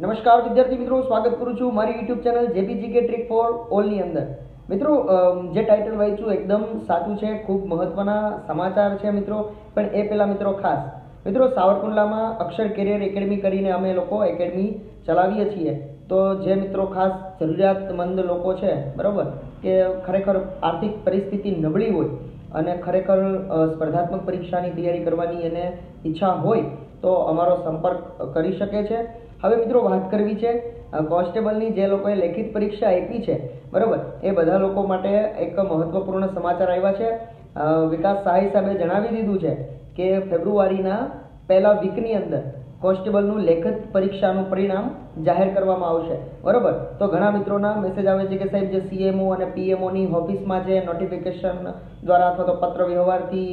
નમસ્કાર વિદ્યાર્થી મિત્રો, સ્વાગત કરું છું મારી યુટ્યુબ ચેનલ જેપીજીકે ટ્રીક ફોર ઓલની અંદર. મિત્રો જે ટાઇટલ વાંચ્યું એકદમ સાચું છે, ખૂબ મહત્વના સમાચાર છે મિત્રો, પણ એ પહેલાં મિત્રો ખાસ. મિત્રો, સાવરકુંડલામાં અક્ષર કેરિયર એકેડમી કરીને અમે લોકો એકેડમી ચલાવીએ છીએ. તો જે મિત્રો ખાસ જરૂરિયાતમંદ લોકો છે, બરાબર, કે ખરેખર આર્થિક પરિસ્થિતિ નબળી હોય અને ખરેખર સ્પર્ધાત્મક પરીક્ષાની તૈયારી કરવાની એને ઈચ્છા હોય તો અમારો સંપર્ક કરી શકે છે. હવે મિત્રો વાત કરવી છે કોન્સ્ટેબલની જે લોકોએ લેખિત પરીક્ષા આપી છે, બરાબર, એ બધા લોકો માટે એક મહત્વપૂર્ણ સમાચાર આવ્યા છે. વિકાસ સહાય સાહેબે જણાવી દીધું છે કે ફેબ્રુઆરીના પહેલા વીકની અંદર કોન્સ્ટેબલનું લેખિત પરીક્ષાનું પરિણામ જાહેર કરવામાં આવશે. બરાબર? તો ઘણા મિત્રોના મેસેજ આવે છે કે સાહેબ જે સીએમઓ અને પીએમઓની ઓફિસમાં જે નોટિફિકેશન દ્વારા અથવા તો પત્ર વ્યવહારથી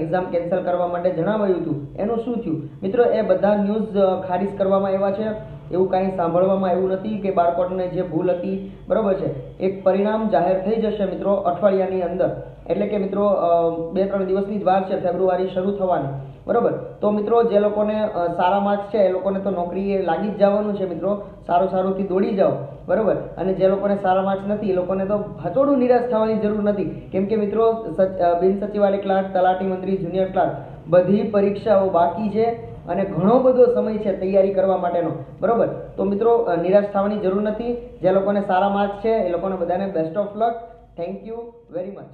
એક્ઝામ કેન્સલ કરવા માટે જણાવાયું હતું. એનું શું થયું? મિત્રો, એ બધા ન્યૂઝ ખારિજ કરવામાં આવ્યા છે. એવું કાંઈ સાંભળવામાં આવ્યું નથી કે બાળકોને જે ભૂલ હતી. બરાબર છે? એક પરિણામ જાહેર થઈ જશે મિત્રો અઠવાડિયાની અંદર. એટલે કે મિત્રો બે ત્રણ દિવસની જ વાર છે, ફેબ્રુઆરી શરૂ થવાની. બરાબર? તો મિત્રો, જે લોકોને સારા માર્ક્સ છે, એ લોકોને તો નોકરીએ લાગી જ જવાનું છે મિત્રો. સારું સારુંથી દોડી જાઓ, બરાબર? અને જે લોકોને સારા માર્ક્સ નથી, એ લોકોને તો હચોડું નિરાશ થવાની જરૂર નથી. કેમ કે મિત્રો બિન સચિવાલય ક્લાર્ક, તલાટી મંત્રી, જુનિયર ક્લાર્ક, બધી પરીક્ષાઓ બાકી છે અને ઘણો બધો સમય છે તૈયારી કરવા માટેનો. બરાબર? તો મિત્રો નિરાશ થવાની જરૂર નથી. જે લોકોને સારા માર્ક્સ છે, એ લોકોને બધાને best of luck thank you very much